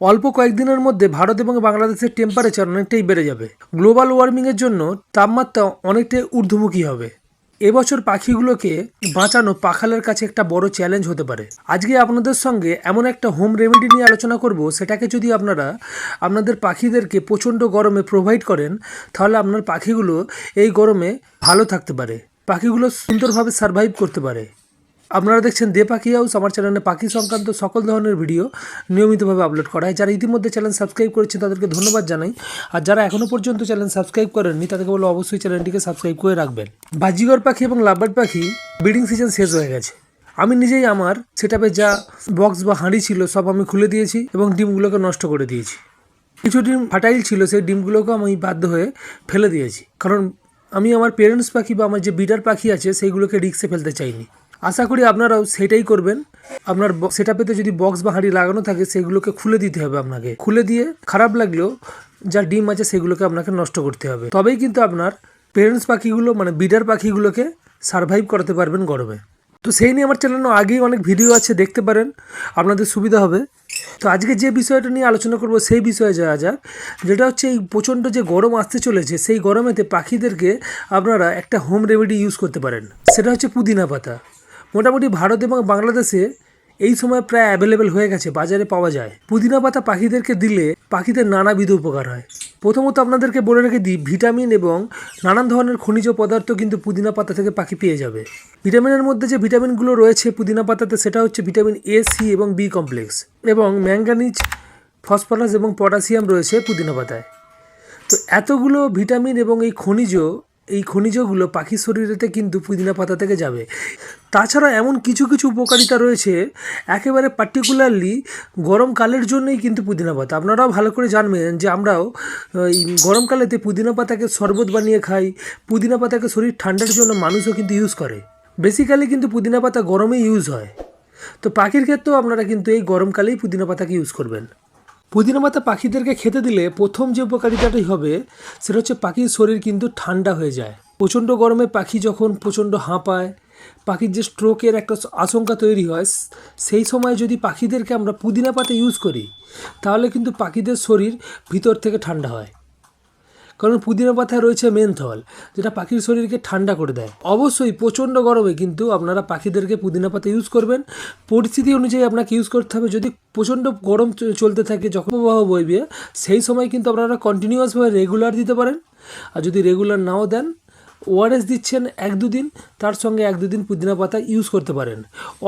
অল্প কয়েকদিনের মধ্যে ভারত এবং বাংলাদেশের টেম্পারেচার অনেকটাই বেড়ে যাবে। গ্লোবাল ওয়ার্মিংয়ের জন্য তাপমাত্রা অনেকটাই ঊর্ধ্বমুখী হবে। এবছর পাখিগুলোকে বাঁচানো পাখালের কাছে একটা বড় চ্যালেঞ্জ হতে পারে। আজকে আপনাদের সঙ্গে এমন একটা হোম রেমেডি নিয়ে আলোচনা করব, সেটাকে যদি আপনারা আপনাদের পাখিদেরকে প্রচণ্ড গরমে প্রোভাইড করেন, তাহলে আপনার পাখিগুলো এই গরমে ভালো থাকতে পারে। পাখিগুলো সুন্দরভাবে সার্ভাইভ করতে পারে। আপনারা দেখছেন দে পাখি হাউস, আমার চ্যানেলে পাখি সংক্রান্ত সকল ধরনের ভিডিও নিয়মিতভাবে আপলোড করা হয়। যারা ইতিমধ্যে চ্যানেল সাবস্ক্রাইব করেছেন, তাদেরকে ধন্যবাদ জানাই। আর যারা এখনও পর্যন্ত চ্যানেল সাবস্ক্রাইব করেননি, তাদেরকে বলো অবশ্যই চ্যানেলটিকে সাবস্ক্রাইব করে রাখবেন। বাজিগর পাখি এবং লাভবার্ড পাখি ব্রিডিং সিজন শেষ হয়ে গেছে। আমি নিজেই আমার সেটাপে যা বক্স বা হাঁড়ি ছিল, সব আমি খুলে দিয়েছি এবং ডিমগুলোকে নষ্ট করে দিয়েছি। কিছু ডিম ফাটাইল ছিল, সেই ডিমগুলোকেও আমি বাধ্য হয়ে ফেলে দিয়েছি। কারণ আমি আমার পেরেন্টস পাখি বা আমার যে বিডার পাখি আছে, সেইগুলোকে রিক্সে ফেলতে চাইনি। আশা করি আপনারাও সেটাই করবেন। আপনার সেটা পেতে যদি বক্স বা হাঁড়ি লাগানো থাকে, সেগুলোকে খুলে দিতে হবে আপনাকে। খুলে দিয়ে খারাপ লাগলেও যা ডিম আছে, সেগুলোকে আপনাকে নষ্ট করতে হবে। তবেই কিন্তু আপনার পেরেন্টস পাখিগুলো মানে বিডার পাখিগুলোকে সারভাইভ করাতে পারবেন গরমে। তো সেই নিয়ে আমার চ্যানেলে আগেই অনেক ভিডিও আছে, দেখতে পারেন। আপনাদের সুবিধা হবে। তো আজকে যে বিষয়টা নিয়ে আলোচনা করব, সেই বিষয়ে যাওয়া যাক। যেটা হচ্ছে, এই প্রচণ্ড যে গরম আসতে চলেছে, সেই গরমেতে পাখিদেরকে আপনারা একটা হোম রেমেডি ইউজ করতে পারেন। সেটা হচ্ছে পুদিনা পাতা। মোটামুটি ভারত এবং বাংলাদেশে এই সময় প্রায় অ্যাভেলেবেল হয়ে গেছে, বাজারে পাওয়া যায়। পুদিনা পাতা পাখিদেরকে দিলে পাখিদের নানাবিধ উপকার হয়। প্রথমত আপনাদেরকে বলে রেখে দিই, ভিটামিন এবং নানান ধরনের খনিজ পদার্থ কিন্তু পুদিনা পাতা থেকে পাখি পেয়ে যাবে। ভিটামিনের মধ্যে যে ভিটামিনগুলো রয়েছে পুদিনা পাতাতে, সেটা হচ্ছে ভিটামিন এ সি এবং বি কমপ্লেক্স এবং ম্যাঙ্গানিজ ফসফরাস এবং পটাশিয়াম রয়েছে পুদিনা পাতায়। তো এতগুলো ভিটামিন এবং এই খনিজ এই খনিজগুলো পাখির শরীরেতে কিন্তু পুদিনা পাতা থেকে যাবে। তাছাড়া এমন কিছু কিছু উপকারিতা রয়েছে, একেবারে পার্টিকুলারলি গরমকালের জন্যই কিন্তু পুদিনা পাতা। আপনারাও ভালো করে জানবেন যে আমরাও এই গরমকালেতে পুদিনা পাতাকে শরবত বানিয়ে খাই, পুদিনা পাতাকে শরীর ঠান্ডার জন্য মানুষও কিন্তু ইউজ করে। বেসিক্যালি কিন্তু পুদিনা পাতা গরমে ইউজ হয়। তো পাখির ক্ষেত্রেও আপনারা কিন্তু এই গরমকালেই পুদিনা পাতাকে ইউজ করবেন। পুদিনা পাতা পাখিদেরকে খেতে দিলে প্রথম যে উপকারিতাটাই হবে, সেটা হচ্ছে পাখির শরীর কিন্তু ঠান্ডা হয়ে যায়। প্রচণ্ড গরমে পাখি যখন প্রচণ্ড হাঁপায়, পাখির যে স্ট্রোকের একটা আশঙ্কা তৈরি হয়, সেই সময় যদি পাখিদেরকে আমরা পুদিনা পাতা ইউজ করি, তাহলে কিন্তু পাখিদের শরীর ভিতর থেকে ঠান্ডা হয়। কারণ পুদিনা পাতায় রয়েছে মেনথল, যেটা পাখির শরীরকে ঠান্ডা করে দেয়। অবশ্যই প্রচণ্ড গরমে কিন্তু আপনারা পাখিদেরকে পুদিনা পাতা ইউজ করবেন। পরিস্থিতি অনুযায়ী আপনাকে ইউজ করতে হবে। যদি প্রচণ্ড গরম চলতে থাকে যখন প্রবাহ বইবে, সেই সময় কিন্তু আপনারা কন্টিনিউয়াসভাবে রেগুলার দিতে পারেন। আর যদি রেগুলার নাও দেন ওআরএস দিচ্ছেন এক দুদিন, তার সঙ্গে এক দুদিন পুদিনা পাতা ইউজ করতে পারেন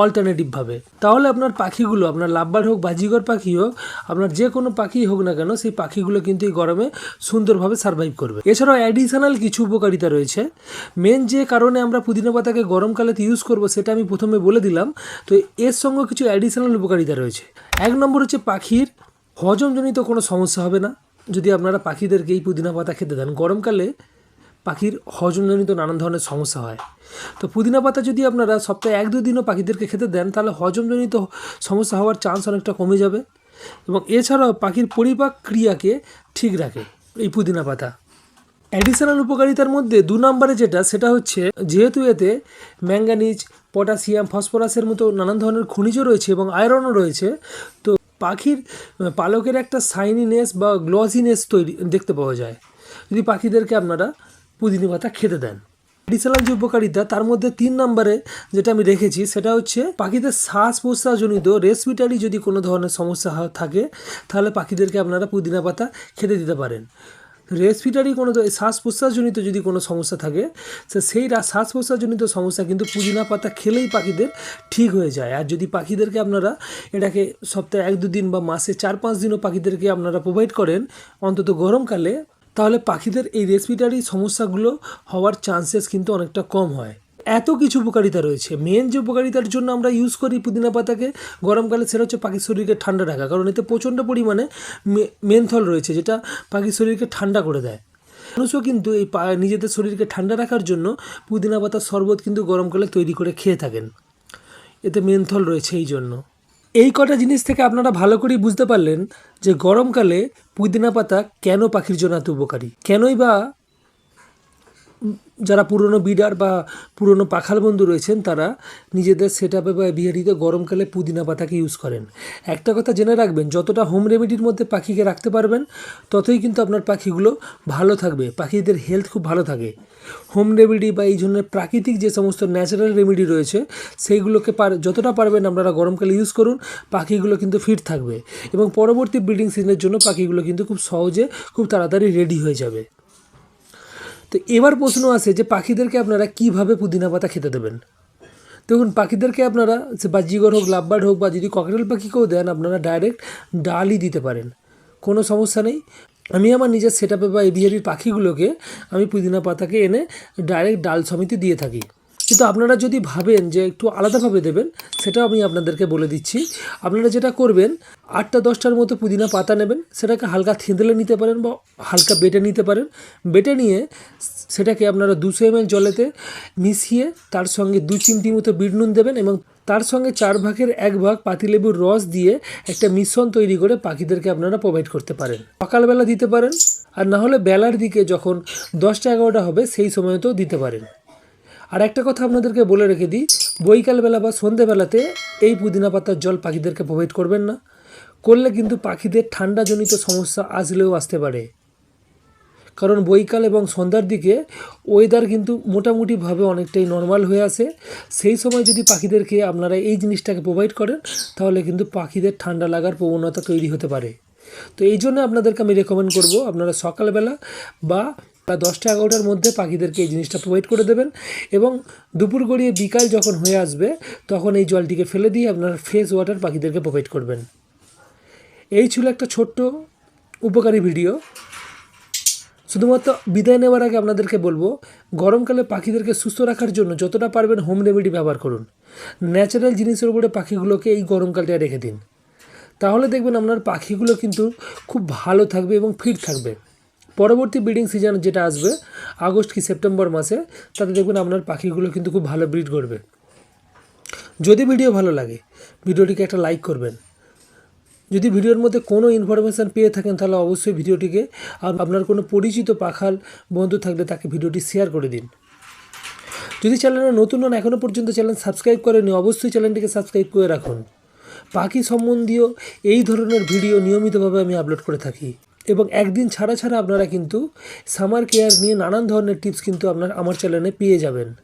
অল্টারনেটিভভাবে তাহলে আপনার পাখিগুলো, আপনার লাভবার হোক, বাজিগর পাখি হোক, আপনার যে কোনো পাখি হোক না কেন, সেই পাখিগুলো কিন্তু এই গরমে সুন্দরভাবে সার্ভাইভ করবে। এছাড়াও অ্যাডিশনাল কিছু উপকারিতা রয়েছে। মেন যে কারণে আমরা পুদিনা পাতাকে গরমকালেতে ইউজ করব, সেটা আমি প্রথমে বলে দিলাম। তো এর সঙ্গে কিছু অ্যাডিশনাল উপকারিতা রয়েছে। এক নম্বর হচ্ছে পাখির হজমজনিত কোনো সমস্যা হবে না। যদি আপনারা পাখিদেরকে এই পুদিনা পাতা খেতে দেন, গরমকালে পাখির হজমজনিত নানান ধরনের সমস্যা হয়। তো পুদিনা পাতা যদি আপনারা সপ্তাহে এক দুদিনও পাখিদেরকে খেতে দেন, তাহলে হজমজনিত সমস্যা হওয়ার চান্স অনেকটা কমে যাবে। এবং এছাড়াও পাখির পরিপাক ক্রিয়াকে ঠিক রাখে এই পুদিনা পাতা। অ্যাডিশনাল উপকারিতার মধ্যে দু নম্বরে যেটা, সেটা হচ্ছে যেহেতু এতে ম্যাঙ্গানিজ, পটাশিয়াম, ফসফরাসের মতো নানান ধরনের খনিজ রয়েছে এবং আয়রনও রয়েছে। তো পাখির পালকের একটা সাইনিনেস বা গ্লসিনেস তৈরি দেখতে পাওয়া যায়। যদি পাখিদেরকে আপনারা পুদিনা পাতা খেতে দেন। অ্যাডিশনাল যে উপকারিতা, তার মধ্যে তিন নম্বরে যেটা আমি রেখেছি, সেটা হচ্ছে পাখিদের শ্বাস প্রশ্বাসজনিত রেসপিটারি যদি কোনো ধরনের সমস্যা থাকে, তাহলে পাখিদেরকে আপনারা পুদিনা পাতা খেতে দিতে পারেন। রেসপিটারি কোনো শ্বাস প্রশ্বাসজনিত যদি কোনো সমস্যা থাকে সেই শ্বাস প্রশ্বাসজনিত সমস্যা কিন্তু পুদিনা পাতা খেলেই পাখিদের ঠিক হয়ে যায়। আর যদি পাখিদেরকে আপনারা এটাকে সপ্তাহে এক দুদিন বা মাসে চার পাঁচ দিনও পাখিদেরকে আপনারা প্রোভাইড করেন, অন্তত গরমকালে তাহলে পাখিদের এই রেসপিটারি সমস্যাগুলো হওয়ার চান্সেস কিন্তু অনেকটা কম হয়। এত কিছু উপকারিতা রয়েছে। মেন যে উপকারিতার জন্য আমরা ইউজ করি পুদিনা পাতাকে গরমকালে সেটা হচ্ছে পাখির শরীরকে ঠান্ডা রাখা। কারণ এতে প্রচণ্ড পরিমাণে মেনথল রয়েছে, যেটা পাখির শরীরকে ঠান্ডা করে দেয়। মানুষও কিন্তু এই নিজেদের শরীরকে ঠান্ডা রাখার জন্য পুদিনা পাতার শরবত কিন্তু গরমকালে তৈরি করে খেয়ে থাকেন। এতে মেনথল রয়েছে এই জন্য। এই কটা জিনিস থেকে আপনারা ভালো করে বুঝতে পারলেন যে গরমকালে পুদিনা পাতা কেন পাখির জন্য এত উপকারী? কেনই বা যারা পুরনো বিডার বা পুরনো পাখাল বন্ধু রয়েছেন, তারা নিজেদের সেট আপে বা বিহারিতে গরমকালে পুদিনা পাতাকে ইউজ করেন। একটা কথা জেনে রাখবেন, যতটা হোম রেমেডির মধ্যে পাখিকে রাখতে পারবেন, ততই কিন্তু আপনার পাখিগুলো ভালো থাকবে। পাখিদের হেলথ খুব ভালো থাকে। হোম রেমেডি বা এই ধরনের প্রাকৃতিক যে সমস্ত ন্যাচারাল রেমেডি রয়েছে, সেইগুলোকে পার, যতটা পারবেন আপনারা গরমকালে ইউজ করুন, পাখিগুলো কিন্তু ফিট থাকবে। এবং পরবর্তী ব্রিডিং সিজনের জন্য পাখিগুলো কিন্তু খুব সহজে, খুব তাড়াতাড়ি রেডি হয়ে যাবে। তো এবার প্রশ্ন আছে যে পাখিদেরকে আপনারা কীভাবে পুদিনা পাতা খেতে দেবেন? দেখুন, পাখিদেরকে আপনারা সে বা বাজিগর হোক, লাভবার্ড হোক বা যদি ককটেল পাখিকেও দেন, আপনারা ডাইরেক্ট ডালই দিতে পারেন। কোনো সমস্যা নেই। আমি আমার নিজের সেট আপে বা এভিয়ারির পাখিগুলোকে আমি পুদিনা পাতাকে এনে ডাইরেক্ট ডাল সমিতি দিয়ে থাকি। কিন্তু আপনারা যদি ভাবেন যে একটু আলাদাভাবে দেবেন, সেটাও আমি আপনাদেরকে বলে দিচ্ছি। আপনারা যেটা করবেন, আটটা দশটার মতো পুদিনা পাতা নেবেন, সেটাকে হালকা থেঁতলে নিতে পারেন বা হালকা বেটে নিতে পারেন। বেটে নিয়ে সেটাকে আপনারা দুশো এম জলেতে মিশিয়ে তার সঙ্গে দু চিমটি মতো বিট নুন দেবেন এবং তার সঙ্গে চার ভাগের এক ভাগ পাতিলেবুর রস দিয়ে একটা মিশ্রণ তৈরি করে পাখিদেরকে আপনারা প্রোভাইড করতে পারেন। সকালবেলা দিতে পারেন, আর না হলে বেলার দিকে যখন দশটা এগারোটা হবে, সেই সময়তেও দিতে পারেন। আর একটা কথা আপনাদেরকে বলে রেখে দিই, বৈকালবেলা বা সন্ধেবেলাতে এই পুদিনা পাতার জল পাখিদেরকে প্রোভাইড করবেন না। করলে কিন্তু পাখিদের ঠান্ডাজনিত সমস্যা আসলেও আসতে পারে। কারণ বৈকাল এবং সন্ধ্যার দিকে ওয়েদার কিন্তু মোটামুটিভাবে অনেকটাই নর্মাল হয়ে আসে সেই সময় যদি পাখিদেরকে আপনারা এই জিনিসটাকে প্রোভাইড করেন, তাহলে কিন্তু পাখিদের ঠান্ডা লাগার প্রবণতা তৈরি হতে পারে। তো এই জন্য আপনাদেরকে আমি রেকমেন্ড করব আপনারা সকালবেলা বা বা দশটা এগারোটার মধ্যে পাখিদেরকে এই জিনিসটা প্রোভাইড করে দেবেন এবং দুপুর গড়িয়ে বিকাল যখন হয়ে আসবে, তখন এই জলটিকে ফেলে দিয়ে আপনার ফ্রেশ ওয়াটার পাখিদেরকে প্রোভাইড করবেন। এই ছিল একটা ছোট্ট উপকারী ভিডিও শুধুমাত্র বিদায় নেওয়ার আগে আপনাদেরকে বলব, গরমকালে পাখিদেরকে সুস্থ রাখার জন্য যতটা পারবেন হোম রেমেডি ব্যবহার করুন। ন্যাচারাল জিনিসের উপরে পাখিগুলোকে এই গরমকালটা রেখে দিন। তাহলে দেখবেন আপনার পাখিগুলো কিন্তু খুব ভালো থাকবে এবং ফিট থাকবে। পরবর্তী ব্রিডিং সিজন যেটা আসবে, আগস্ট কি সেপ্টেম্বর মাসে, তাতে দেখবেন আপনার পাখিগুলো কিন্তু খুব ভালো ব্রিড করবে। যদি ভিডিও ভালো লাগে, ভিডিওটিকে একটা লাইক করবেন। যদি ভিডিওর মধ্যে কোনো ইনফরমেশান পেয়ে থাকেন, তাহলে অবশ্যই ভিডিওটিকে আপ- আপনার কোনো পরিচিত পাখাল বন্ধু থাকলে তাকে ভিডিওটি শেয়ার করে দিন। যদি চ্যানেলে নতুন হন এখনও পর্যন্ত চ্যানেল সাবস্ক্রাইব করেনি অবশ্যই চ্যানেলটিকে সাবস্ক্রাইব করে রাখুন। পাখি সম্বন্ধীয় এই ধরনের ভিডিও নিয়মিতভাবে আমি আপলোড করে থাকি। এবং একদিন ছাড়া ছাড়া আপনারা কিন্তু সামার কেয়ার নিয়ে নানান ধরনের টিপস কিন্তু আপনার আমার চ্যানেলে পেয়ে যাবেন।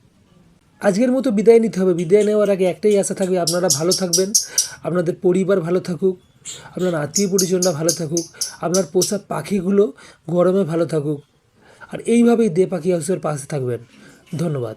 আজকের মতো বিদায় নিতে হবে। বিদায় নেওয়ার আগে একটাই আশা থাকবে, আপনারা ভালো থাকবেন, আপনাদের পরিবার ভালো থাকুক, আপনার আত্মীয় পরিজনরা ভালো থাকুক, আপনার পোষা পাখিগুলো গরমে ভালো থাকুক। আর এইভাবেই দে পাখি হাউসের পাশে থাকবেন। ধন্যবাদ।